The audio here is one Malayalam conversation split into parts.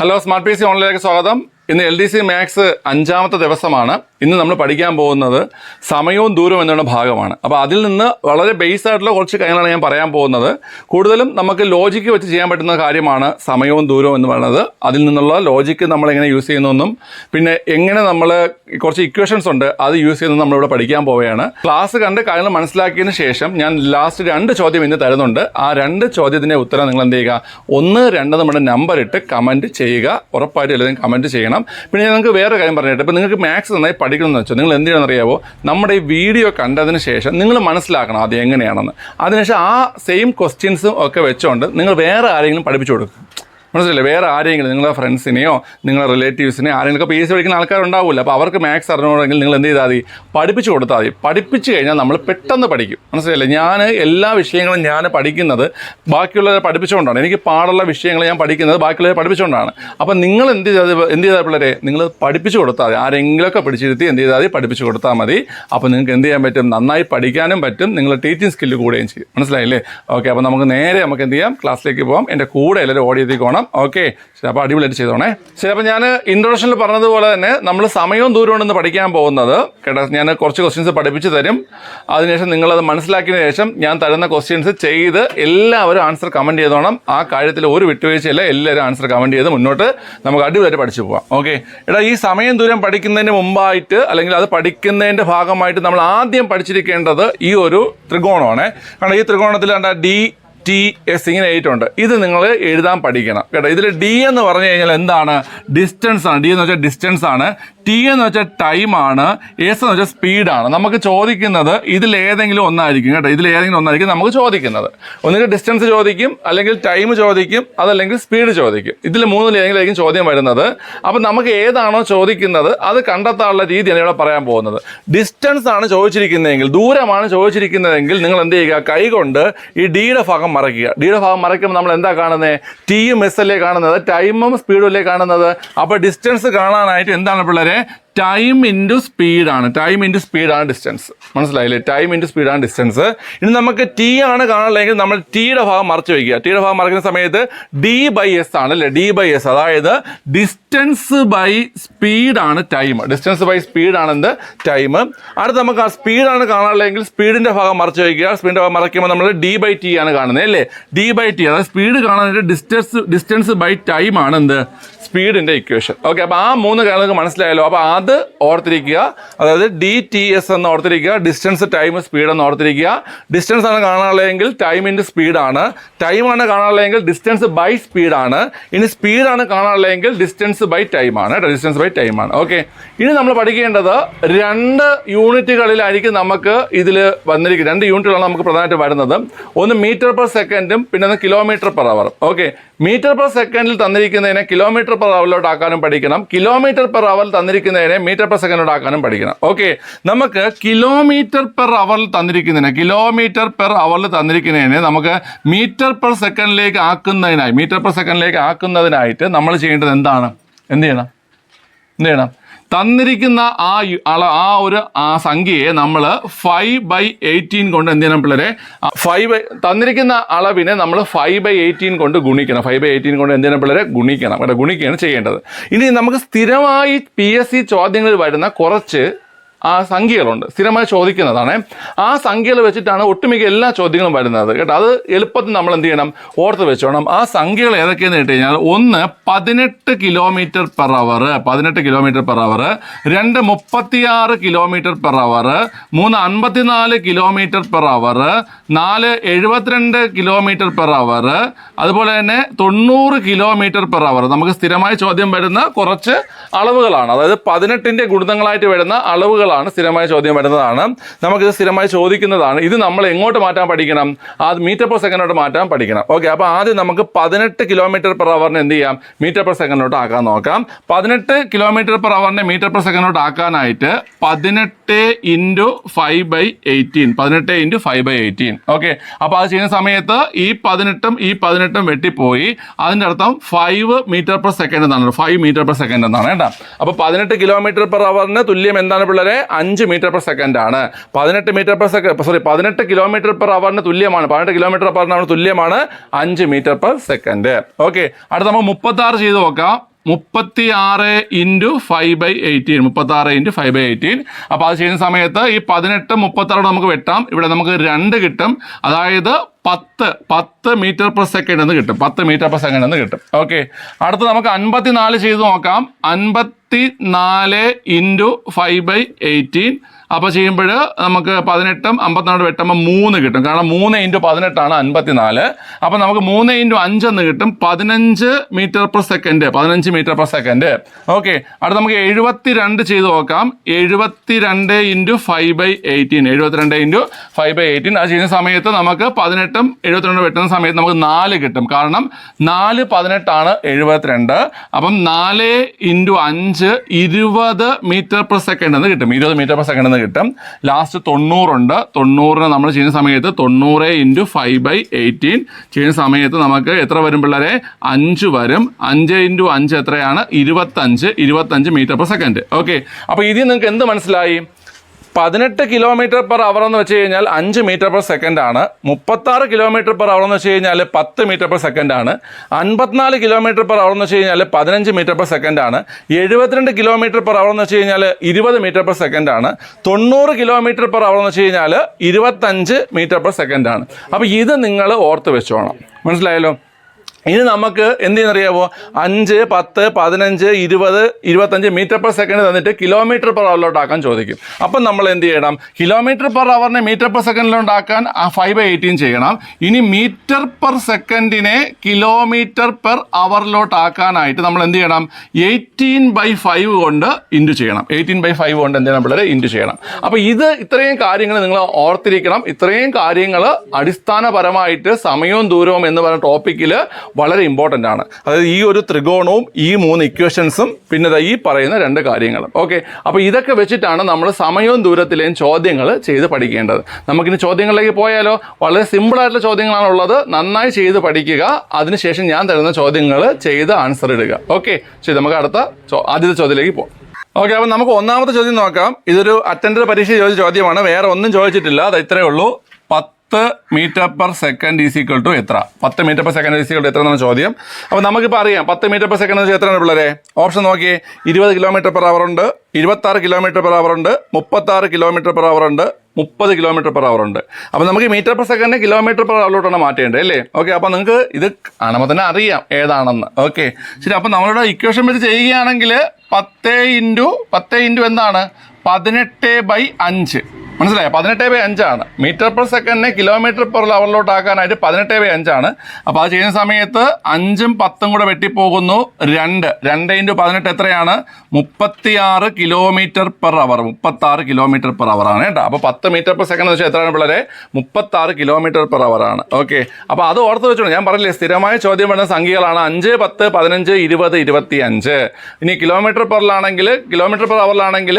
ഹലോ സ്മാർട്ട് പി സി ഓൺലൈനിലേക്ക് സ്വാഗതം. ഇന്ന് എൽ ഡി സി മാത്സ് അഞ്ചാമത്തെ ദിവസമാണ്. ഇന്ന് നമ്മൾ പഠിക്കാൻ പോകുന്നത് സമയവും ദൂരവും എന്നുള്ള ഭാഗമാണ്. അപ്പോൾ അതിൽ നിന്ന് വളരെ ബേസ് ആയിട്ടുള്ള കുറച്ച് കാര്യങ്ങളാണ് ഞാൻ പറയാൻ പോകുന്നത്. കൂടുതലും നമുക്ക് ലോജിക്ക് വെച്ച് ചെയ്യാൻ പറ്റുന്ന കാര്യമാണ് സമയവും ദൂരവും എന്ന് പറയുന്നത്. അതിൽ നിന്നുള്ള ലോജിക്ക് നമ്മൾ എങ്ങനെ യൂസ് ചെയ്യുന്നതെന്നും പിന്നെ എങ്ങനെ നമ്മൾ കുറച്ച് ഇക്വേഷൻസ് ഉണ്ട് അത് യൂസ് ചെയ്യുന്നത് നമ്മളിവിടെ പഠിക്കാൻ പോവുകയാണ്. ക്ലാസ് കണ്ട് കാര്യങ്ങൾ മനസ്സിലാക്കിയതിന് ശേഷം ഞാൻ ലാസ്റ്റ് രണ്ട് ചോദ്യം ഇന്ന് തരുന്നുണ്ട്. ആ രണ്ട് ചോദ്യത്തിന്റെ ഉത്തരം നിങ്ങൾ എന്ത് ചെയ്യുക? ഒന്ന് രണ്ട് നമ്മുടെ നമ്പർ ഇട്ട് കമന്റ് ചെയ്യുക. ഉറപ്പായിട്ടും എല്ലാവരും കമന്റ് ചെയ്യണം. പിന്നെ ഞാൻ നിങ്ങൾക്ക് വേറെ കാര്യം പറഞ്ഞിട്ട് ഇപ്പോൾ നിങ്ങൾക്ക് മാത്സ് നന്നായി പഠിക്കണമെന്ന് വെച്ചാൽ നിങ്ങൾ എന്ത് ചെയ്യണമെന്ന് അറിയാവോ? നമ്മുടെ ഈ വീഡിയോ കണ്ടതിന് ശേഷം നിങ്ങൾ മനസ്സിലാക്കണം അത് എങ്ങനെയാണെന്ന്. അതിനുശേഷം ആ സെയിം ക്വസ്റ്റ്യൻസും ഒക്കെ വെച്ചുകൊണ്ട് നിങ്ങൾ വേറെ ആരെങ്കിലും പഠിപ്പിച്ചു കൊടുക്കും. മനസ്സിലല്ലേ വേറെ ആരെങ്കിലും നിങ്ങളുടെ ഫ്രണ്ട്സിനെയോ നിങ്ങളുടെ റിലേറ്റീവ്സിനെയോ ആരെങ്കിലും പി എസ് സി പഠിക്കുന്ന ആൾക്കാരുണ്ടാവില്ല അപ്പോൾ അവർക്ക് മാത്സ് അറിഞ്ഞോടെങ്കിൽ നിങ്ങൾ എന്ത് ചെയ്താൽ മതി? പഠിപ്പിച്ചു കൊടുത്താൽ മതി. പഠിപ്പിച്ചു കഴിഞ്ഞാൽ നമ്മൾ പെട്ടെന്ന് പഠിക്കും. മനസ്സിലല്ലേ ഞാൻ എല്ലാ വിഷയങ്ങളും ഞാൻ പഠിക്കുന്നത് ബാക്കിയുള്ളവരെ പഠിപ്പിച്ചുകൊണ്ടാണ്. എനിക്ക് പാടുള്ള വിഷയങ്ങൾ ഞാൻ പഠിക്കുന്നത് ബാക്കിയുള്ളവരെ പഠിപ്പിച്ചുകൊണ്ടാണ്. അപ്പോൾ നിങ്ങൾ എന്ത് ചെയ്താൽ എന്ത് ചെയ്താൽ പിള്ളേരെ? നിങ്ങൾ പഠിപ്പിച്ചു കൊടുത്താൽ മതി. ആരെങ്കിലുമൊക്കെ പിടിച്ചിരുത്തി എന്ത് ചെയ്താൽ മതി? പഠിപ്പിച്ചു കൊടുത്താൽ മതി. അപ്പോൾ നിങ്ങൾക്ക് എന്ത് ചെയ്യാൻ പറ്റും? നന്നായി പഠിക്കാനും പറ്റും. നിങ്ങൾ ടീച്ചിങ് സ്കില്ല് കൂടുകയും ചെയ്യും. മനസ്സിലായില്ലേ? ഓക്കെ അപ്പോൾ നമുക്ക് നേരെ നമുക്ക് എന്ത് ചെയ്യാം? ക്ലാസ്സിലേക്ക് പോകാം എന്റെ കൂടെ എല്ലാവരും ഓടിയെത്തിക്ക് പോകണം ഓക്കെ. അപ്പോൾ അടിപൊളിയായിട്ട് ചെയ്തോണേ. ശരി അപ്പോൾ ഞാൻ ഇൻട്രൊഡക്ഷനിൽ പറഞ്ഞതുപോലെ തന്നെ നമ്മൾ സമയവും ദൂരവും ഉണ്ടെന്ന് പഠിക്കാൻ പോകുന്നത്. കേട്ടോ ഞാൻ കുറച്ച് ക്വസ്റ്റ്യൻസ് പഠിപ്പിച്ച് തരും. അതിനുശേഷം നിങ്ങളത് മനസ്സിലാക്കിയതിന് ശേഷം ഞാൻ തരുന്ന ക്വസ്റ്റ്യൻസ് ചെയ്ത് എല്ലാവരും ആൻസർ കമന്റ് ചെയ്തോണം. ആ കാര്യത്തിൽ ഒരു വിട്ടുവീഴ്ചയില്ല. എല്ലാവരും ആൻസർ കമന്റ് ചെയ്ത് മുന്നോട്ട് നമുക്ക് അടിപൊളിയായിട്ട് പഠിച്ചു പോകാം ഓക്കെ. എടാ ഈ സമയം ദൂരം പഠിക്കുന്നതിന് മുമ്പായിട്ട് അല്ലെങ്കിൽ അത് പഠിക്കുന്നതിന്റെ ഭാഗമായിട്ട് നമ്മൾ ആദ്യം പഠിച്ചിരിക്കേണ്ടത് ഈ ഒരു ത്രികോണമാണ്. കാരണം ഈ ത്രികോണത്തിൽ കണ്ട ഡി ടി എസ് ഇങ്ങനെ ആയിട്ടുണ്ട് ഇത് നിങ്ങൾ എഴുതാൻ പഠിക്കണം. കേട്ടോ ഇതിൽ ഡി എന്ന് പറഞ്ഞു കഴിഞ്ഞാൽ എന്താണ്? ഡിസ്റ്റൻസ് ആണ്. ഡി എന്ന് വെച്ചാൽ ഡിസ്റ്റൻസ് ആണ്. ടി എന്ന് വെച്ചാൽ ടൈമാണ് എസ് എന്ന് വെച്ചാൽ സ്പീഡാണ് നമുക്ക് ചോദിക്കുന്നത് ഇതിൽ ഏതെങ്കിലും ഒന്നായിരിക്കും കേട്ടോ. ഇതിൽ ഏതെങ്കിലും ഒന്നായിരിക്കും നമുക്ക് ചോദിക്കുന്നത്. ഒന്നുകിൽ ഡിസ്റ്റൻസ് ചോദിക്കും അല്ലെങ്കിൽ ടൈം ചോദിക്കും അതല്ലെങ്കിൽ സ്പീഡ് ചോദിക്കും. ഇതിൽ മൂന്നിൽ ഏതെങ്കിലും ചോദ്യം വരുന്നത്. അപ്പം നമുക്ക് ഏതാണോ ചോദിക്കുന്നത് അത് കണ്ടെത്താനുള്ള രീതിയാണ് ഇവിടെ പറയാൻ പോകുന്നത്. ഡിസ്റ്റൻസ് ആണ് ചോദിച്ചിരിക്കുന്നതെങ്കിൽ ദൂരമാണ് ചോദിച്ചിരിക്കുന്നതെങ്കിൽ നിങ്ങൾ എന്ത് ചെയ്യുക? കൈകൊണ്ട് ഈ ഡിയുടെ ഭാഗം മറയ്ക്കുക. ഡിയുടെ ഭാഗം മറയ്ക്കുമ്പോൾ നമ്മൾ എന്താ കാണുന്നത് ടിയും എസ് അല്ലേ കാണുന്നത് ടൈമും സ്പീഡും അല്ലേ കാണുന്നത്. അപ്പോൾ ഡിസ്റ്റൻസ് കാണാനായിട്ട് എന്താണ് പിള്ളേരെ? 때문에 ടൈം ഇന്റു സ്പീഡാണ് ടൈം ഇന്റു സ്പീഡാണ് ഡിസ്റ്റൻസ് മനസ്സിലായില്ലേ? ടൈം ഇന്റു സ്പീഡാണ് ഡിസ്റ്റൻസ് ഇനി നമുക്ക് ടി ആണ് കാണാനുള്ളതെങ്കിൽ നമ്മൾ ടിയുടെ ഭാഗം മറച്ചു വയ്ക്കുക. ടിയുടെ ഭാഗം മറക്കുന്ന സമയത്ത് ഡി ബൈ എസ് ആണ് അല്ലേ? ഡി ബൈ എസ് അതായത് ഡിസ്റ്റൻസ് ബൈ സ്പീഡാണ് ടൈം ഡിസ്റ്റൻസ് ബൈ സ്പീഡാണെന്ത് ടൈം അടുത്ത് നമുക്ക് ആ സ്പീഡാണ് കാണാനുള്ളതെങ്കിൽ സ്പീഡിന്റെ ഭാഗം മറച്ചു വയ്ക്കുക. സ്പീഡിന്റെ ഭാഗം മറയ്ക്കുമ്പോൾ നമ്മൾ ഡി ബൈ ടി ആണ് കാണുന്നത് അല്ലേ? ഡി ബൈ ടി അതായത് സ്പീഡ് കാണാനായിട്ട് ഡിസ്റ്റൻസ് ഡിസ്റ്റൻസ് ബൈ ടൈം ആണ് എന്ത്? സ്പീഡിന്റെ ഇക്വേഷൻ ഓക്കെ അപ്പോൾ ആ മൂന്ന് കാര്യങ്ങൾക്ക് മനസ്സിലായല്ലോ. അപ്പോൾ അത് ഓർത്തിരിക്കുക. അതായത് ഡി ടി എസ് എന്ന് ഓർത്തിരിക്കുക. ഡിസ്റ്റൻസ് ടൈം സ്പീഡ് എന്ന് ഓർത്തിരിക്കുക. ഡിസ്റ്റൻസ് ആണ് കാണാനുള്ളതെങ്കിൽ ടൈം ഇന്റു സ്പീഡാണ് ടൈമാണ് കാണാനുള്ളതെങ്കിൽ ഡിസ്റ്റൻസ് ബൈ സ്പീഡാണ് ഇനി സ്പീഡാണ് കാണാനുള്ളതെങ്കിൽ ഡിസ്റ്റൻസ് ബൈ ടൈമാണ് കേട്ടോ. ഡിസ്റ്റൻസ് ബൈ ടൈമാണ് ഓക്കെ ഇനി നമ്മൾ പഠിക്കേണ്ടത് രണ്ട് യൂണിറ്റുകളിലായിരിക്കും നമുക്ക് ഇതിൽ വന്നിരിക്കുക രണ്ട് യൂണിറ്റുകളാണ് നമുക്ക് പ്രധാനമായിട്ട് വരുന്നത്. ഒന്ന് മീറ്റർ പെർ സെക്കൻഡും പിന്നെ ഒന്ന് kilometre per hour okay metre per സെക്കൻഡിൽ തന്നിരിക്കുന്നതിനെ കിലോമീറ്റർ പെർ അവറിലോട്ട് ആക്കാനും പഠിക്കണം. കിലോമീറ്റർ പെർ അവർ തന്നിരിക്കുന്നതിനെ മീറ്റർ പെർ സെക്കൻഡ് ആക്കാനും പഠിക്കണം. ഓക്കെ നമുക്ക് കിലോമീറ്റർ പെർ അവറിൽ തന്നിരിക്കുന്നതിന് കിലോമീറ്റർ പെർ അവറിൽ തന്നിരിക്കുന്നതിന് നമുക്ക് മീറ്റർ പെർ സെക്കൻഡിലേക്ക് ആക്കുന്നതിനായി മീറ്റർ പെർ സെക്കൻഡിലേക്ക് ആക്കുന്നതിനായിട്ട് നമ്മൾ ചെയ്യേണ്ടത് എന്താണ്? എന്ത് ചെയ്യണം? എന്ത് ചെയ്യണം? തന്നിരിക്കുന്ന ആ അള ആ ഒരു ആ സംഖ്യയെ നമ്മൾ ഫൈവ് ബൈ എയ്റ്റീൻ കൊണ്ട് എന്ത് ചെയ്യണം പിള്ളേരെ? ഫൈവ് ബൈ തന്നിരിക്കുന്ന അളവിനെ നമ്മൾ ഫൈവ് ബൈ എയ്റ്റീൻ കൊണ്ട് ഗുണിക്കണം. ഫൈവ് ബൈ എയ്റ്റീൻ കൊണ്ട് എന്ത് ചെയ്യണം പിള്ളേരെ? ഗുണിക്കണം. അവിടെ ഗുണിക്കുകയാണ് ചെയ്യേണ്ടത്. ഇനി നമുക്ക് സ്ഥിരമായി പി എസ് സി ചോദ്യങ്ങളിൽ വരുന്ന കുറച്ച് ആ സംഖ്യകളുണ്ട്. സ്ഥിരമായി ചോദിക്കുന്നതാണ്. ആ സംഖ്യകൾ വെച്ചിട്ടാണ് ഒട്ടുമിക്ക എല്ലാ ചോദ്യങ്ങളും വരുന്നത്. കേട്ടോ അത് എളുപ്പത്തിൽ നമ്മൾ എന്ത് ചെയ്യണം? ഓർത്ത് വെച്ചോണം. ആ സംഖ്യകൾ ഏതൊക്കെയെന്ന് കേട്ട് കഴിഞ്ഞാൽ ഒന്ന് പതിനെട്ട് കിലോമീറ്റർ പെർ അവർ പതിനെട്ട് കിലോമീറ്റർ പെർ അവർ രണ്ട് മുപ്പത്തിയാറ് കിലോമീറ്റർ പെർ അവർ മൂന്ന് അൻപത്തിനാല് കിലോമീറ്റർ പെർ അവർ നാല് എഴുപത്തിരണ്ട് കിലോമീറ്റർ പെർ അവർ അതുപോലെ തന്നെ തൊണ്ണൂറ് കിലോമീറ്റർ പെർ അവർ നമുക്ക് സ്ഥിരമായി ചോദ്യം വരുന്ന കുറച്ച് അളവുകളാണ്. അതായത് പതിനെട്ടിന്റെ ഗുണിതങ്ങളായിട്ട് വരുന്ന അളവുകളാണ് സ്ഥിരമായ ചോദ്യം വരുന്നതാണ്. നമുക്കിത് സ്ഥിരമായി ചോദിക്കുന്നതാണ്. ഇത് നമ്മൾ എങ്ങോട്ട് മാറ്റാൻ പഠിക്കണം? അത് മീറ്റർ പെർ സെക്കൻഡോട്ട് മാറ്റാൻ പഠിക്കണം. ഓക്കെ അപ്പോൾ ആദ്യം നമുക്ക് പതിനെട്ട് കിലോമീറ്റർ പെർ അവറിന് എന്ത് ചെയ്യാം? മീറ്റർ പെർ സെക്കൻഡോട്ട് ആക്കാൻ നോക്കാം. പതിനെട്ട് കിലോമീറ്റർ പെർ അവറിനെ മീറ്റർ പെർ സെക്കൻഡോട്ട് ആക്കാനായിട്ട് പതിനെട്ട് ഇന്റു ഫൈവ് ബൈ എയ്റ്റീൻ പതിനെട്ട് into five by eighteen okay അപ്പോൾ അത് ചെയ്യുന്ന സമയത്ത് ഈ പതിനെട്ടും ഈ പതിനെട്ടും വെട്ടിപ്പോയി. അതിന്റെ അർത്ഥം ഫൈവ് മീറ്റർ പെർ സെക്കൻഡ് എന്നാണ്. ഫൈവ് മീറ്റർ പെർ സെക്കൻഡ് എന്നാണ് കേട്ടോ. അപ്പോൾ പതിനെട്ട് കിലോമീറ്റർ പെർ അവറിന് തുല്യം എന്താണ് പിള്ളേരെ? അഞ്ച് മീറ്റർ പെർ സെക്കൻഡ് ആണ്. പതിനെട്ട് മീറ്റർ പെർ സെക്കൻഡ് സോറി പതിനെട്ട് കിലോമീറ്റർ പെർ അവറിന് തുല്യമാണ്. പതിനെട്ട് കിലോമീറ്റർ പെർ അവറിന് തുല്യമാണ് അഞ്ച് മീറ്റർ പെർ സെക്കൻഡ് ഓക്കെ അടുത്ത നമ്മൾ മുപ്പത്തി ആറ് ചെയ്ത് നോക്കാം. മുപ്പത്തി ആറ് ഇന്റു ഫൈവ് ബൈ എയ്റ്റീൻ മുപ്പത്തി ആറ് ഇന്റു ഫൈവ് ബൈ എയ്റ്റീൻ അപ്പോൾ അത് ചെയ്യുന്ന സമയത്ത് ഈ പതിനെട്ട് മുപ്പത്താറോട് നമുക്ക് വെട്ടാം. ഇവിടെ നമുക്ക് രണ്ട് കിട്ടും. അതായത് പത്ത് പത്ത് മീറ്റർ പെർ സെക്കൻഡ് എന്ന് കിട്ടും. പത്ത് മീറ്റർ പെർ സെക്കൻഡ് എന്ന് കിട്ടും. ഓക്കെ അടുത്ത് നമുക്ക് അൻപത്തി നാല് ചെയ്ത് നോക്കാം. അൻപത്തി നാല് ഇന്റു ഫൈവ് ബൈ എയ്റ്റീൻ അപ്പോൾ ചെയ്യുമ്പോൾ നമുക്ക് പതിനെട്ടും അമ്പത്തിനാല് വെട്ടുമ്പോൾ മൂന്ന് കിട്ടും. കാരണം മൂന്ന് ഇന്റു പതിനെട്ടാണ് അൻപത്തിനാല്. അപ്പോൾ നമുക്ക് മൂന്ന് ഇന്റു അഞ്ചെന്ന് കിട്ടും. പതിനഞ്ച് മീറ്റർ പെർ സെക്കൻഡ് പതിനഞ്ച് മീറ്റർ പെർ സെക്കൻഡ് ഓക്കെ അടുത്ത് നമുക്ക് എഴുപത്തി രണ്ട് ചെയ്ത് നോക്കാം. എഴുപത്തി രണ്ട് ഇന്റു ഫൈവ് ബൈ എയ്റ്റീൻ എഴുപത്തിരണ്ട് ഇന്റു ഫൈവ് ബൈ എയ്റ്റീൻ അത് ചെയ്യുന്ന സമയത്ത് നമുക്ക് പതിനെട്ടും എഴുപത്തിരണ്ട് വെട്ടുന്ന സമയത്ത് നമുക്ക് നാല് കിട്ടും. കാരണം നാല് പതിനെട്ടാണ് എഴുപത്തിരണ്ട്. അപ്പം നാല് ഇന്റു അഞ്ച് ഇരുപത് മീറ്റർ പെർ സെക്കൻഡ് എന്ന് കിട്ടും. ഇരുപത് മീറ്റർ പെർ സെക്കൻഡ് എന്ന് കിട്ടും. ലാസ്റ്റ് തൊണ്ണൂറുണ്ട്. തൊണ്ണൂറിന് നമ്മൾ ചെയ്യുന്ന സമയത്ത് തൊണ്ണൂറ് ഇന്റു ഫൈവ് ബൈ എയ്റ്റീൻ ചെയ്യുന്ന സമയത്ത് നമുക്ക് എത്ര വരും പിള്ളേരെ? അഞ്ച് വരും. അഞ്ച് ഇന്റു അഞ്ച് എത്രയാണ്? ഇരുപത്തഞ്ച്. ഇരുപത്തഞ്ച് മീറ്റർ പെർ സെക്കൻഡ് ഓക്കെ അപ്പോൾ ഇതിൽ നിങ്ങൾക്ക് എന്ത് മനസ്സിലായി? പതിനെട്ട് കിലോമീറ്റർ പെർ അവർ എന്ന് വെച്ച് കഴിഞ്ഞാൽ അഞ്ച് മീറ്റർ പെർ സെക്കൻഡ് ആണ്. മുപ്പത്താറ് കിലോമീറ്റർ പെർ അവർ എന്ന് വെച്ച് കഴിഞ്ഞാൽ പത്ത് മീറ്റർ പെർ സെക്കൻഡ് ആണ്. അൻപത്തിനാല് കിലോമീറ്റർ പെർ അവർ എന്ന് വെച്ച് കഴിഞ്ഞാൽ പതിനഞ്ച് മീറ്റർ പെർ സെക്കൻഡ് ആണ്. എഴുപത്തിരണ്ട് കിലോമീറ്റർ പെർ അവർ എന്ന് വെച്ച് കഴിഞ്ഞാൽ ഇരുപത് മീറ്റർ പെർ സെക്കൻഡ് ആണ്. തൊണ്ണൂറ് കിലോമീറ്റർ പെർ അവർ എന്ന് വെച്ച് കഴിഞ്ഞാൽ ഇരുപത്തഞ്ച് മീറ്റർ പെർ സെക്കൻഡ് ആണ്. അപ്പോൾ ഇത് നിങ്ങൾ ഓർത്ത് വെച്ചോണം. മനസ്സിലായല്ലോ? ഇനി നമുക്ക് എന്ത് ചെയ്യുന്നറിയാമോ അഞ്ച് പത്ത് പതിനഞ്ച് ഇരുപത് ഇരുപത്തഞ്ച് മീറ്റർ പെർ സെക്കൻഡ് തന്നിട്ട് കിലോമീറ്റർ പെർ അവറിലോട്ടാക്കാൻ ചോദിക്കും. അപ്പം നമ്മൾ എന്ത് ചെയ്യണം? കിലോമീറ്റർ പെർ അവറിനെ മീറ്റർ പെർ സെക്കൻഡിലുണ്ടാക്കാൻ ഫൈവ് ബൈ എയ്റ്റീൻ ചെയ്യണം. ഇനി മീറ്റർ പെർ സെക്കൻഡിനെ കിലോമീറ്റർ പെർ അവറിലോട്ടാക്കാനായിട്ട് നമ്മൾ എന്ത് ചെയ്യണം? എയ്റ്റീൻ ബൈ ഫൈവ് കൊണ്ട് ഇന്റു ചെയ്യണം. എയ്റ്റീൻ ബൈ ഫൈവ് കൊണ്ട് എന്ത് ചെയ്യണം പിള്ളേരെ ഇന്റു ചെയ്യണം. അപ്പോൾ ഇത് ഇത്രയും കാര്യങ്ങൾ നിങ്ങൾ ഓർത്തിരിക്കണം. ഇത്രയും കാര്യങ്ങൾ അടിസ്ഥാനപരമായിട്ട് സമയവും ദൂരവും എന്ന് പറഞ്ഞ ടോപ്പിക്കിൽ വളരെ ഇമ്പോർട്ടന്റ് ആണ്. അതായത് ഈ ഒരു ത്രികോണവും ഈ മൂന്ന് ഇക്വേഷൻസും പിന്നെ ഈ പറയുന്ന രണ്ട് കാര്യങ്ങളും. ഓക്കെ അപ്പോൾ ഇതൊക്കെ വെച്ചിട്ടാണ് നമ്മൾ സമയവും ദൂരത്തിലെയും ചോദ്യങ്ങൾ ചെയ്ത് പഠിക്കേണ്ടത്. നമുക്കിനി ചോദ്യങ്ങളിലേക്ക് പോയാലോ? വളരെ സിമ്പിളായിട്ടുള്ള ചോദ്യങ്ങളാണ് ഉള്ളത്. നന്നായി ചെയ്ത് പഠിക്കുക. അതിനുശേഷം ഞാൻ തരുന്ന ചോദ്യങ്ങൾ ചെയ്ത് ആൻസർ ഇടുക. ഓക്കെ ശരി നമുക്ക് അടുത്ത ആദ്യത്തെ ചോദ്യത്തിലേക്ക് പോകാം ഓക്കെ അപ്പം നമുക്ക് ഒന്നാമത്തെ ചോദ്യം നോക്കാം. ഇതൊരു അറ്റൻഡർ പരീക്ഷ ചോദിച്ച ചോദ്യമാണ്. വേറെ ഒന്നും ചോദിച്ചിട്ടില്ല. അത് ഇത്രയേ ഉള്ളൂ. പത്ത് metre per second is equal to എത്ര? പത്ത് metre per second is equal to എത്ര എന്നാണ് ചോദ്യം. അപ്പോൾ നമുക്കിപ്പോൾ അറിയാം പത്ത് മീറ്റർ പെർ സെക്കൻഡ് എന്ന് വെച്ചാൽ എത്രയാണ് പിള്ളേരെ? ഓപ്ഷൻ നോക്കിയേ ഇരുപത് കിലോമീറ്റർ പെർ അവർ ഉണ്ട് ഇരുപത്താറ് കിലോമീറ്റർ പെർ അവർ ഉണ്ട് മുപ്പത്താറ് കിലോമീറ്റർ പെർ അവർ ഉണ്ട് മുപ്പത് കിലോമീറ്റർ പെർ അവർ ഉണ്ട്. അപ്പോൾ നമുക്ക് metre per second kilometre per അവറിലോട്ടാണ് മാറ്റേണ്ടത് അല്ലേ? ഓക്കെ അപ്പോൾ നിങ്ങൾക്ക് ഇത് കാണുമ്പോൾ തന്നെ അറിയാം ഏതാണെന്ന്. ഓക്കെ ശരി അപ്പോൾ നമ്മളുടെ ഇക്വേഷൻ വെച്ച് ചെയ്യുകയാണെങ്കിൽ പത്ത് ഇന്റു പത്ത് ഇന്റു എന്താണ്? പതിനെട്ട് ബൈ അഞ്ച്. മനസ്സിലായോ? പതിനെട്ട് ബൈ അഞ്ചാണ്. മീറ്റർ പെർ സെക്കൻഡിനെ കിലോമീറ്റർ പെർ അവറിലോട്ടാക്കാനായിട്ട് പതിനെട്ട് ബൈ അഞ്ചാണ്. അപ്പോൾ അത് ചെയ്യുന്ന സമയത്ത് അഞ്ചും പത്തും കൂടെ വെട്ടിപ്പോകുന്നു രണ്ട്. രണ്ട് ഇന്റു പതിനെട്ട് എത്രയാണ്? മുപ്പത്തിയാറ് കിലോമീറ്റർ പെർ അവർ. മുപ്പത്താറ് കിലോമീറ്റർ പെർ അവർ ആണ് കേട്ടോ. അപ്പോൾ പത്ത് മീറ്റർ പെർ സെക്കൻഡ് എന്ന് വെച്ചാൽ എത്രയാണ് പിള്ളേരെ? മുപ്പത്താറ് കിലോമീറ്റർ പെർ അവർ ആണ്. ഓക്കെ. അപ്പോൾ അത് ഓർത്ത് വെച്ചോളൂ. ഞാൻ പറഞ്ഞില്ലേ സ്ഥിരമായ ചോദ്യം വരുന്ന സംഖ്യകളാണ് അഞ്ച് പത്ത് പതിനഞ്ച് ഇരുപത് ഇരുപത്തി അഞ്ച് ഇനി കിലോമീറ്റർ പെറിലാണെങ്കിൽ കിലോമീറ്റർ പെർ അവറിലാണെങ്കിൽ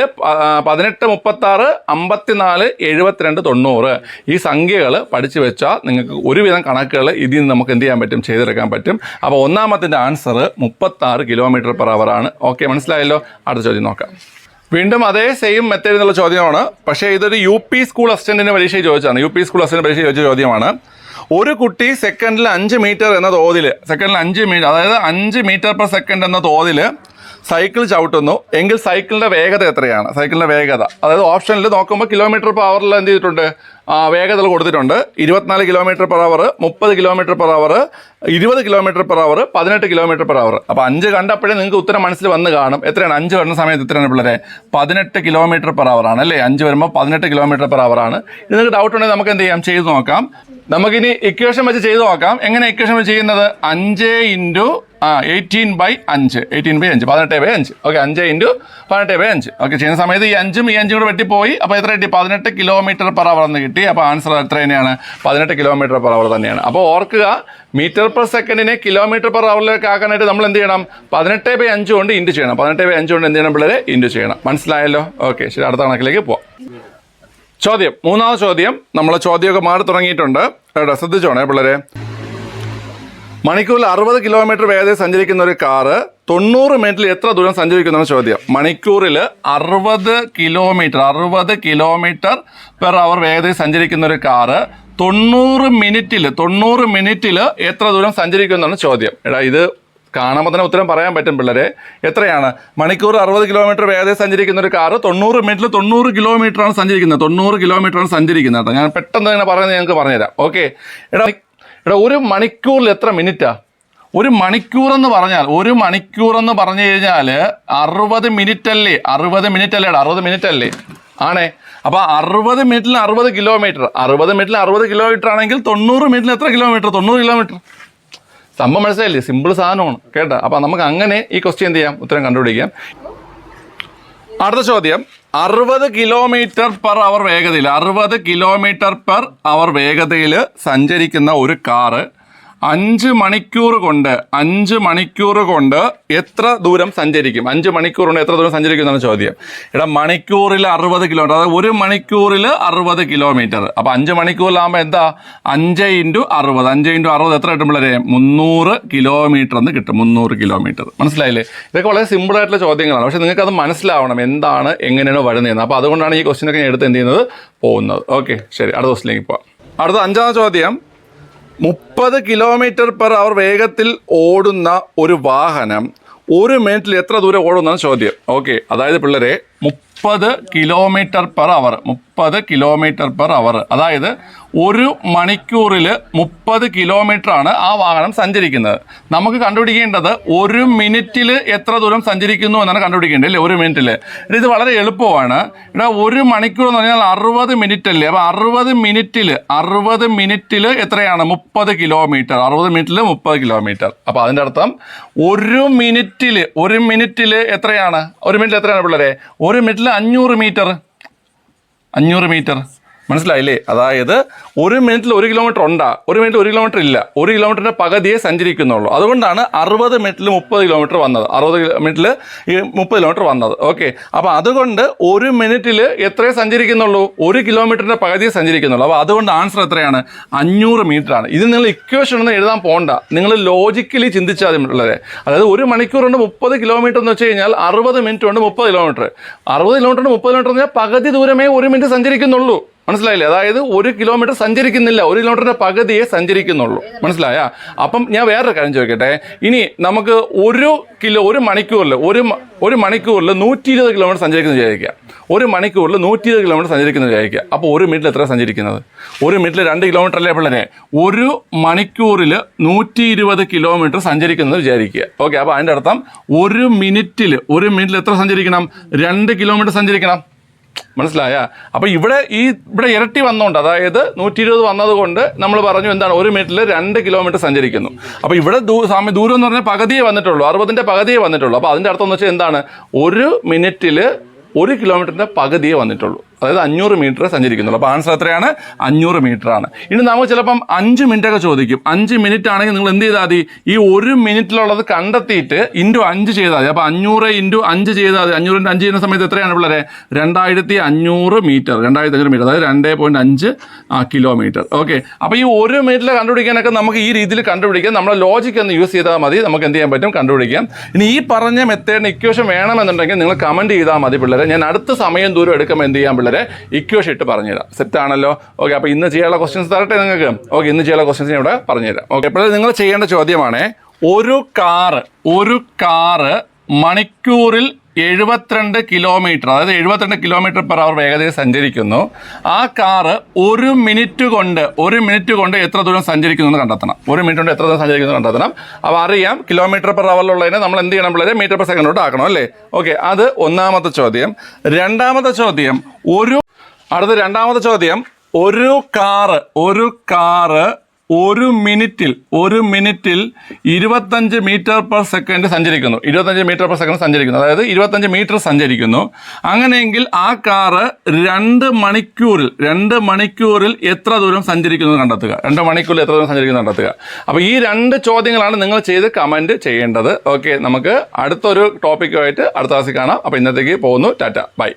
പതിനെട്ട് മുപ്പത്താറ് അമ്പത്തിനാല് എഴുപത്തിരണ്ട് തൊണ്ണൂറ്. ഈ സംഖ്യകൾ പഠിച്ചു വെച്ചാൽ നിങ്ങൾക്ക് ഒരുവിധം കണക്കുകൾ ഇതിൽ നിന്ന് നമുക്ക് എന്ത് ചെയ്യാൻ പറ്റും? ചെയ്തെടുക്കാൻ പറ്റും. അപ്പോൾ ഒന്നാമത്തിന്റെ ആൻസർ മുപ്പത്താറ് കിലോമീറ്റർ പെർ ആണ്. ഓക്കെ മനസ്സിലായല്ലോ? അടുത്ത ചോദ്യം നോക്കാം. വീണ്ടും അതേ സെയിം മെത്തേഡ് എന്നുള്ള ചോദ്യമാണ്. പക്ഷേ ഇതൊരു യു പി സ്കൂൾ അസിസ്റ്റന്റിന്റെ പരീക്ഷ ചോദിച്ചാണ് യു പി സ്കൂൾ അസിസ്റ്റന്റ് പരീക്ഷ ചോദിച്ച ചോദ്യമാണ്. ഒരു കുട്ടി സെക്കൻഡിൽ അഞ്ച് മീറ്റർ എന്ന തോതിൽ സെക്കൻഡിൽ അഞ്ച് മീറ്റർ അതായത് അഞ്ച് മീറ്റർ പെർ സെക്കൻഡ് എന്ന തോതിൽ സൈക്കിൾ ചവിട്ടുന്നു. എങ്കിൽ സൈക്കിളിന്റെ വേഗത എത്രയാണ്? സൈക്കിളിന്റെ വേഗത. അതായത് ഓപ്ഷനിൽ നോക്കുമ്പോൾ കിലോമീറ്റർ പെർ അവറിൽ എന്ത് ചെയ്തിട്ടുണ്ട്? വേഗതകൾ കൊടുത്തിട്ടുണ്ട്. ഇരുപത്തിനാല് കിലോമീറ്റർ പെർ അവർ മുപ്പത് കിലോമീറ്റർ പെർ അവർ ഇരുപത് കിലോമീറ്റർ പെർ അവർ പതിനെട്ട് കിലോമീറ്റർ പെർ അവർ അപ്പോൾ അഞ്ച് കണ്ടപ്പോഴേ നിങ്ങൾക്ക് ഉത്തരം മനസ്സിൽ വന്ന് കാണും. എത്രയാണ്? അഞ്ച് വരുന്ന സമയത്ത് എത്രയാണ് പിള്ളേരെ? പതിനെട്ട് കിലോമീറ്റർ പെർ അവർ ആണ് അല്ലേ? അഞ്ച് വരുമ്പോൾ പതിനെട്ട് കിലോമീറ്റർ പെർ ആണ്. ഇത് നിങ്ങൾക്ക് ഡൗട്ട് ഉണ്ടെങ്കിൽ നമുക്ക് എന്ത് ചെയ്യാം? ചെയ്ത് നോക്കാം. നമുക്കിനി ഇക്വേഷൻ വെച്ച് ചെയ്ത് നോക്കാം. എങ്ങനെ ഇക്വേഷൻ വെച്ച് ചെയ്യുന്നത്? അഞ്ച് ഇന്റു ആ എയ്റ്റീൻ ബൈ അഞ്ച്. എയ്റ്റീൻ ബൈ അഞ്ച് പതിനെട്ട് ബൈ അഞ്ച്. ഓക്കെ അഞ്ച് ഇന്റു പതിനെട്ട് ബൈ അഞ്ച്. ഓക്കെ ചെയ്യുന്ന സമയത്ത് ഈ അഞ്ചും ഈ അഞ്ചും കൂടെ വെട്ടിപ്പോയി. അപ്പോൾ എത്ര കിട്ടി? പതിനെട്ട് കിലോമീറ്റർ പെർ അവർ എന്ന് കിട്ടി. അപ്പോൾ ആൻസർ എത്ര തന്നെയാണ്? പതിനെട്ട് കിലോമീറ്റർ പെർ അവർ തന്നെയാണ്. അപ്പോൾ ഓർക്കുക മീറ്റർ പെർ സെക്കൻഡിനെ കിലോമീറ്റർ പെർ അവറിലേക്ക് ആക്കാനായിട്ട് നമ്മൾ എന്ത് ചെയ്യണം? പതിനെട്ട് ബൈ അഞ്ച് കൊണ്ട് ഇന്റു ചെയ്യണം. പതിനെട്ട് ബൈ അഞ്ച് കൊണ്ട് എന്ത് ചെയ്യണം പിള്ളേരെ? ഇന്റു ചെയ്യണം. മനസ്സിലായല്ലോ? ഓക്കെ ശരി അടുത്ത കണക്കിലേക്ക് പോവാം. ചോദ്യം. മൂന്നാമത് ചോദ്യം. നമ്മൾ ചോദ്യമൊക്കെ മാറി തുടങ്ങിയിട്ടുണ്ട്. കേട്ടോ ശ്രദ്ധിച്ചോണേ പിള്ളേരെ. മണിക്കൂറിൽ അറുപത് കിലോമീറ്റർ വേഗതയിൽ സഞ്ചരിക്കുന്ന ഒരു കാറ് തൊണ്ണൂറ് മിനിറ്റിൽ എത്ര ദൂരം സഞ്ചരിക്കുന്നതാണ് ചോദ്യം. മണിക്കൂറിൽ അറുപത് കിലോമീറ്റർ അറുപത് കിലോമീറ്റർ പെർ അവർ വേഗതയിൽ സഞ്ചരിക്കുന്ന ഒരു കാറ് തൊണ്ണൂറ് മിനിറ്റിൽ തൊണ്ണൂറ് മിനിറ്റിൽ എത്ര ദൂരം സഞ്ചരിക്കുന്നതാണ് ചോദ്യം. എടാ ഇത് കാണുമ്പോൾ തന്നെ ഉത്തരം പറയാൻ പറ്റും പിള്ളേരെ. എത്രയാണ്? മണിക്കൂർ അറുപത് കിലോമീറ്റർ വേഗതയിൽ സഞ്ചരിക്കുന്ന ഒരു കാറ് തൊണ്ണൂറ് മിനിറ്റിൽ തൊണ്ണൂറ് കിലോമീറ്ററാണ് സഞ്ചരിക്കുന്നത്. തൊണ്ണൂറ് കിലോമീറ്ററാണ് സഞ്ചരിക്കുന്നത് കേട്ടോ. ഞാൻ പെട്ടെന്ന് തന്നെ പറയുന്നത് ഞങ്ങൾക്ക് പറഞ്ഞുതരാം. ഓക്കെ. എടാ എടാ ഒരു മണിക്കൂറിൽ എത്ര മിനിറ്റാ? ഒരു മണിക്കൂർ എന്ന് പറഞ്ഞാൽ ഒരു മണിക്കൂർ എന്ന് പറഞ്ഞു കഴിഞ്ഞാൽ അറുപത് മിനിറ്റ് അല്ലേ അറുപത് മിനിറ്റ് അല്ലേ അറുപത് മിനിറ്റ് അല്ലേ ആണേ. അപ്പൊ അറുപത് മിനിറ്റിൽ അറുപത് കിലോമീറ്റർ. അറുപത് മിനിറ്റിൽ അറുപത് കിലോമീറ്റർ ആണെങ്കിൽ തൊണ്ണൂറ് മിനിറ്റിൽ എത്ര കിലോമീറ്റർ? തൊണ്ണൂറ് കിലോമീറ്റർ. സംഭവം മനസ്സിലായില്ലേ? സിമ്പിൾ സാധനമാണ്. കേട്ടോ? അപ്പം നമുക്ക് അങ്ങനെ ഈ ക്വസ്റ്റ്യൻ എന്ത് ചെയ്യാം? ഉത്തരം കണ്ടുപിടിക്കാം. അടുത്ത ചോദ്യം. അറുപത് കിലോമീറ്റർ പെർ അവർ വേഗതയിൽ അറുപത് കിലോമീറ്റർ പെർ അവർ വേഗതയിൽ സഞ്ചരിക്കുന്ന ഒരു കാറ് അഞ്ച് മണിക്കൂർ കൊണ്ട് അഞ്ച് മണിക്കൂർ കൊണ്ട് എത്ര ദൂരം സഞ്ചരിക്കും? അഞ്ച് മണിക്കൂർ കൊണ്ട് എത്ര ദൂരം സഞ്ചരിക്കും എന്നാണ് ചോദ്യം. ഇവിടെ മണിക്കൂറിൽ അറുപത് കിലോമീറ്റർ അതായത് ഒരു മണിക്കൂറിൽ അറുപത് കിലോമീറ്റർ. അപ്പോൾ അഞ്ച് മണിക്കൂറിലാകുമ്പോൾ എന്താ? അഞ്ച് ഇന്റു അറുപത്. അഞ്ച് ഇന്റു അറുപത് എത്ര കിട്ടും പിള്ളേരെ? മുന്നൂറ് കിലോമീറ്റർ എന്ന് കിട്ടും. മുന്നൂറ് കിലോമീറ്റർ. മനസ്സിലായില്ലേ? ഇതൊക്കെ വളരെ സിമ്പിൾ ആയിട്ടുള്ള ചോദ്യങ്ങളാണ്. പക്ഷേ നിങ്ങൾക്ക് അത് മനസ്സിലാവണം എന്താണ് എങ്ങനെയാണ് വരുന്നത് അപ്പോൾ അതുകൊണ്ടാണ് ഈ ക്വസ്റ്റിനൊക്കെ ഞാൻ എടുത്ത് എന്ത് ചെയ്യുന്നത്? പോകുന്നത്. ഓക്കെ ശരി. അടുത്ത ക്വസ്റ്റിലേക്ക് പോവാം. അടുത്ത അഞ്ചാമത്തെ ചോദ്യം. മുപ്പത് കിലോമീറ്റർ പെർ അവർ വേഗത്തിൽ ഓടുന്ന ഒരു വാഹനം ഒരു മിനിറ്റിൽ എത്ര ദൂരം ഓടുമെന്നാണ് ചോദ്യം. ഓക്കെ അതായത് പിള്ളേരെ മുപ്പത് കിലോമീറ്റർ പെർ അവർ. മുപ്പത് കിലോമീറ്റർ പെർ അവർ. അതായത് ഒരു മണിക്കൂറിൽ മുപ്പത് ആണ് ആ വാഹനം സഞ്ചരിക്കുന്നത്. നമുക്ക് കണ്ടുപിടിക്കേണ്ടത് ഒരു മിനിറ്റിൽ എത്ര ദൂരം സഞ്ചരിക്കുന്നു എന്നാണ് കണ്ടുപിടിക്കേണ്ടത് അല്ലേ? ഒരു മിനിറ്റിൽ ഇത് വളരെ എളുപ്പമാണ്. ഇവിടെ ഒരു മണിക്കൂർ എന്ന് പറഞ്ഞാൽ അറുപത് മിനിറ്റ് അല്ലേ അപ്പോൾ അറുപത് മിനിറ്റിൽ അറുപത് മിനിറ്റിൽ എത്രയാണ്? മുപ്പത് കിലോമീറ്റർ. അറുപത് മിനിറ്റിൽ മുപ്പത് കിലോമീറ്റർ. അപ്പോൾ അതിന്റെ അർത്ഥം ഒരു മിനിറ്റിൽ ഒരു മിനിറ്റിൽ എത്രയാണ്? ഒരു മിനിറ്റിൽ എത്രയാണ് പിള്ളേരെ? ഒരു മിനിറ്റിൽ അഞ്ഞൂറ് മീറ്റർ. അഞ്ഞൂറ് മീറ്റർ. മനസ്സിലായില്ലേ? അതായത് ഒരു മിനിറ്റിൽ ഒരു കിലോമീറ്റർ ഉണ്ടാ ഒരു മിനിറ്റ് ഒരു കിലോമീറ്റർ ഇല്ല ഒരു കിലോമീറ്ററിന്റെ പകുതിയെ സഞ്ചരിക്കുന്നുള്ളൂ. അതുകൊണ്ടാണ് അറുപത് മിനിറ്റിൽ മുപ്പത് കിലോമീറ്റർ വന്നത്. അറുപത് മിനിറ്റിൽ ഈ മുപ്പത് കിലോമീറ്റർ വന്നത്. ഓക്കെ അപ്പോൾ അതുകൊണ്ട് ഒരു മിനിറ്റിൽ എത്രയേ സഞ്ചരിക്കുന്നുള്ളൂ? ഒരു കിലോമീറ്ററിന്റെ പകുതിയെ സഞ്ചരിക്കുന്നുള്ളൂ. അപ്പോൾ അതുകൊണ്ട് ആൻസർ എത്രയാണ്? അഞ്ഞൂറ് ആണ്. ഇത് നിങ്ങൾ ഇക്വേഷൻ ഒന്നും എഴുതാൻ പോകണ്ട നിങ്ങൾ ലോജിക്കലി ചിന്തിച്ചാൽ മതി അതായത് ഒരു മണിക്കൂർ കൊണ്ട് മുപ്പത് കിലോമീറ്റർ എന്ന് വെച്ച് കഴിഞ്ഞാൽ അറുപത് മിനിറ്റ് കൊണ്ട് മുപ്പത് കിലോമീറ്റർ അറുപത് കിലോമീറ്റർ കൊണ്ട് മുപ്പത് കിലോമീറ്റർ എന്ന് പറഞ്ഞാൽ പകുതി ദൂരമേ ഒരു മിനിറ്റ് സഞ്ചരിക്കുന്നുള്ളൂ. മനസ്സിലായില്ലേ? അതായത് ഒരു കിലോമീറ്റർ സഞ്ചരിക്കുന്നില്ല. ഒരു കിലോമീറ്ററിന്റെ പകുതിയെ സഞ്ചരിക്കുന്നുള്ളൂ. മനസ്സിലായ? അപ്പം ഞാൻ വേറൊരു കാര്യം ചോദിക്കട്ടെ? ഇനി നമുക്ക് ഒരു കിലോ ഒരു മണിക്കൂറിൽ ഒരു ഒരു മണിക്കൂറിൽ നൂറ്റി ഇരുപത് കിലോമീറ്റർ സഞ്ചരിക്കുന്നത് വിചാരിക്കുക. ഒരു മണിക്കൂറിൽ നൂറ്റി ഇരുപത് കിലോമീറ്റർ സഞ്ചരിക്കുന്നത് വിചാരിക്കുക. അപ്പോൾ ഒരു മിനിറ്റിൽ എത്ര സഞ്ചരിക്കുന്നത്? ഒരു മിനിറ്റിൽ രണ്ട് കിലോമീറ്റർ അല്ലേ പിള്ളേരെ? ഒരു മണിക്കൂറിൽ നൂറ്റി ഇരുപത് കിലോമീറ്റർ സഞ്ചരിക്കുന്നത് വിചാരിക്കുക. ഓക്കെ അപ്പോൾ അതിന്റെ അർത്ഥം ഒരു മിനിറ്റിൽ ഒരു മിനിറ്റിൽ എത്ര സഞ്ചരിക്കണം? രണ്ട് കിലോമീറ്റർ സഞ്ചരിക്കണം. മനസ്സിലായ? അപ്പൊ ഇവിടെ ഈ ഇവിടെ ഇരട്ടി വന്നോണ്ട് അതായത് നൂറ്റി ഇരുപത് വന്നതുകൊണ്ട് നമ്മൾ പറഞ്ഞു എന്താണ് ഒരു മിനിറ്റിൽ രണ്ട് കിലോമീറ്റർ സഞ്ചരിക്കുന്നു. അപ്പൊ ഇവിടെ സമയം ദൂരം എന്ന് പറഞ്ഞാൽ പകുതിയെ വന്നിട്ടുള്ളൂ അറുപതിന്റെ പകുതിയെ വന്നിട്ടുള്ളൂ. അപ്പൊ അതിന്റെ അർത്ഥം എന്ന് വെച്ചാൽ എന്താണ്? ഒരു മിനിറ്റിൽ ഒരു കിലോമീറ്ററിന്റെ പകുതിയെ വന്നിട്ടുള്ളൂ. അതായത് അഞ്ഞൂറ് മീറ്റർ സഞ്ചരിക്കുന്നുള്ളൂ. അപ്പോൾ ആൻസർ എത്രയാണ്? അഞ്ഞൂറ് മീറ്റർ ആണ്. ഇനി നമുക്ക് ചിലപ്പം അഞ്ച് മിനിറ്റ് ഒക്കെ ചോദിക്കും. അഞ്ച് മിനിറ്റ് ആണെങ്കിൽ നിങ്ങൾ എന്ത് ചെയ്താൽ മതി? ഈ ഒരു മിനിറ്റിലുള്ളത് കണ്ടെത്തിയിട്ട് ഇന്റു അഞ്ച് ചെയ്താൽ മതി. അപ്പോൾ അഞ്ഞൂറ് ഇന്റു അഞ്ച് ചെയ്താൽ മതി. അഞ്ഞൂറിന്റെ അഞ്ച് ചെയ്യുന്ന സമയത്ത് എത്രയാണ് പിള്ളേരെ? രണ്ടായിരത്തി അഞ്ഞൂറ് മീറ്റർ രണ്ടായിരത്തി അഞ്ഞൂറ് മീറ്റർ അതായത് രണ്ട് പോയിന്റ് അഞ്ച് കിലോമീറ്റർ ഓക്കെ അപ്പോൾ ഈ ഒരു മിനിറ്റിൽ കണ്ടുപിടിക്കാനൊക്കെ നമുക്ക് ഈ രീതിയിൽ കണ്ടുപിടിക്കാം. നമ്മുടെ ലോജിക്ക് ഒന്ന് യൂസ് ചെയ്താൽ മതി. നമുക്ക് എന്ത് ചെയ്യാൻ പറ്റും? കണ്ടുപിടിക്കാം. ഇനി ഈ പറഞ്ഞ മെത്തേഡിന് ഇക്വേഷൻ വേണമെന്നുണ്ടെങ്കിൽ നിങ്ങൾ കമന്റ് ചെയ്താൽ മതി പിള്ളേരെ. ഞാൻ അടുത്ത സമയം ദൂരം എടുക്കുമ്പോൾ എന്ത് ചെയ്യാം പിള്ളേരെ ഇക്വേഷൻ ഇട്ട് പറഞ്ഞുതരാം. സെറ്റ് ആണല്ലോ? ഓക്കെ അപ്പോൾ ഇന്ന് ചെയ്യാനുള്ള ക്വസ്റ്റ്യൻസ് തരട്ടെ നിങ്ങൾക്ക്? ഓക്കെ ഇന്ന് ചെയ്യാനുള്ള ക്വസ്റ്റ്യൻസ് ഇവിടെ പറഞ്ഞുതരാം. ഓക്കെ അപ്പോൾ നിങ്ങൾ ചെയ്യേണ്ട ചോദ്യമാണ് ഒരു കാറ് ഒരു കാറ് മണിക്കൂറിൽ എഴുപത്തിരണ്ട് കിലോമീറ്റർ അതായത് എഴുപത്തിരണ്ട് കിലോമീറ്റർ പെർ അവർ വേഗതയിൽ സഞ്ചരിക്കുന്നു. ആ കാറ് ഒരു മിനിറ്റ് കൊണ്ട് ഒരു മിനിറ്റ് കൊണ്ട് എത്ര ദൂരം സഞ്ചരിക്കുന്നു എന്ന് കണ്ടെത്തണം. ഒരു മിനിറ്റ് കൊണ്ട് എത്ര ദൂരം സഞ്ചരിക്കുന്നു കണ്ടെത്തണം. അപ്പോൾ അറിയാം കിലോമീറ്റർ പെർ അവറിലുള്ളതിനെ നമ്മൾ എന്ത് ചെയ്യണം പിള്ളേരെ? മീറ്റർ പെർ സെക്കൻഡോട്ട് ആക്കണം അല്ലേ? ഓക്കെ അത് ഒന്നാമത്തെ ചോദ്യം. രണ്ടാമത്തെ ചോദ്യം ഒരു അടുത്ത രണ്ടാമത്തെ ചോദ്യം ഒരു കാറ് ഒരു കാറ് ഒരു മിനിറ്റിൽ ഒരു മിനിറ്റിൽ ഇരുപത്തഞ്ച് മീറ്റർ പെർ സെക്കൻഡ് സഞ്ചരിക്കുന്നു. ഇരുപത്തഞ്ച് മീറ്റർ പെർ സെക്കൻഡ് സഞ്ചരിക്കുന്നു. അതായത് ഇരുപത്തഞ്ച് മീറ്റർ സഞ്ചരിക്കുന്നു. അങ്ങനെയെങ്കിൽ ആ കാറ് രണ്ട് മണിക്കൂറിൽ രണ്ട് മണിക്കൂറിൽ എത്ര ദൂരം സഞ്ചരിക്കുന്നു കണ്ടെത്തുക? രണ്ട് മണിക്കൂറിൽ എത്ര ദൂരം സഞ്ചരിക്കുന്നു കണ്ടെത്തുക? അപ്പോൾ ഈ രണ്ട് ചോദ്യങ്ങളാണ് നിങ്ങൾ ചെയ്ത് കമന്റ് ചെയ്യേണ്ടത്. ഓക്കെ നമുക്ക് അടുത്തൊരു ടോപ്പിക്കുമായിട്ട് അടുത്ത ക്ലാസ്സിൽ കാണാം. അപ്പോൾ ഇന്നത്തേക്ക് പോകുന്നു. ടാറ്റ. ബൈ.